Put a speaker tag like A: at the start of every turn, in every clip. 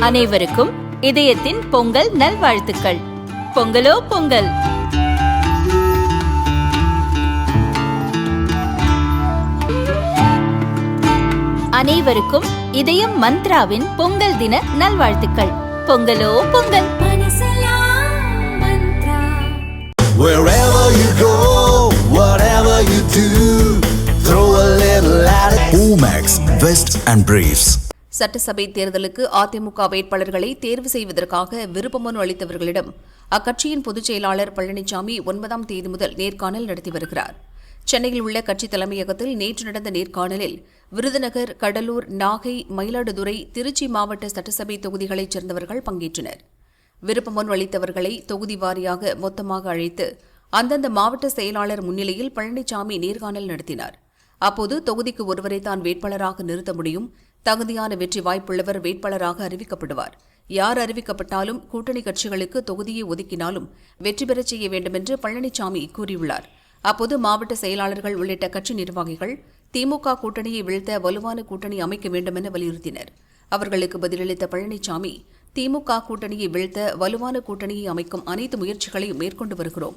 A: அனைவருக்கும் இதயத்தின் பொங்கல் நல்வாழ்த்துக்கள். பொங்கலோ பொங்கல். அனைவருக்கும் இதயம் மந்த்ராவின் பொங்கல் தின நல்வாழ்த்துக்கள். பொங்கலோ Pongal.
B: Wherever you go, whatever you do, throw a little at it. Omax, Vest and Briefs.
C: சட்டசபை தேர்தலுக்கு அதிமுக வேட்பாளர்களை தேர்வு செய்வதற்காக விருப்பமனு அளித்தவர்களிடம் அக்கட்சியின் பொதுச் செயலாளர் பழனிசாமி ஒன்பதாம் தேதி முதல் நேர்காணல் நடத்தி வருகிறார். சென்னையில் உள்ள கட்சி தலைமையகத்தில் நேற்று நடந்த நேர்காணலில் விருதுநகர் கடலூர் நாகை மயிலாடுதுறை திருச்சி மாவட்ட சட்டசபை தொகுதிகளைச் சேர்ந்தவர்கள் பங்கேற்றனர். விருப்பமனு அளித்தவர்களை தொகுதி வாரியாக மொத்தமாக அழைத்து அந்தந்த மாவட்ட செயலாளர் முன்னிலையில் பழனிசாமி நேர்காணல் நடத்தினார். அப்போது தொகுதிக்கு ஒருவரை தான் வேட்பாளராக நிறுத்த முடியும் தகுதியான வெற்றி வாய்ப்புள்ளவர் வேட்பாளராக அறிவிக்கப்படுவார். யார் அறிவிக்கப்பட்டாலும் கூட்டணி கட்சிகளுக்கு தொகுதியை ஒதுக்கினாலும் வெற்றி பெறச் செய்ய வேண்டுமென்று பழனிசாமி கூறியுள்ளார். அப்போது மாவட்ட செயலாளர்கள் உள்ளிட்ட கட்சி நிர்வாகிகள் திமுக கூட்டணியை வீழ்த்த வலுவான கூட்டணி அமைக்க வேண்டுமென வலியுறுத்தினர். அவர்களுக்கு பதிலளித்த பழனிசாமி திமுக கூட்டணியை வீழ்த்த வலுவான கூட்டணியை அமைக்கும் அனைத்து முயற்சிகளையும் மேற்கொண்டு வருகிறோம்.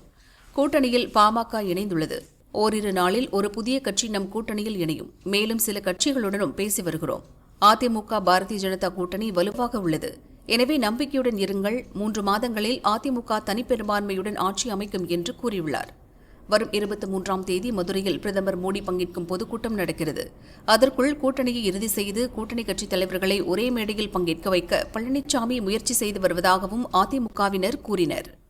C: கூட்டணியில் பாமக இணைந்துள்ளது. ஓரிரு நாளில் ஒரு புதிய கட்சி நம் கூட்டணியில் இணையும். மேலும் சில கட்சிகளுடனும் பேசி வருகிறோம். அதிமுக பாரதிய ஜனதா கூட்டணி வலுவாக உள்ளது. எனவே நம்பிக்கையுடன் இருங்கள். மூன்று மாதங்களில் அதிமுக தனிப்பெரும்பான்மையுடன் ஆட்சி அமைக்கும் என்று கூறியுள்ளார். வரும் இருபத்தி மூன்றாம் தேதி மதுரையில் பிரதமர் மோடி பங்கேற்கும் பொதுக்கூட்டம் நடக்கிறது. அதற்குள் கூட்டணியை இறுதி செய்து கூட்டணி கட்சித் தலைவர்களை ஒரே மேடையில் பங்கேற்க வைக்க பழனிசாமி முயற்சி செய்து வருவதாகவும் அதிமுகவினர் கூறினர்.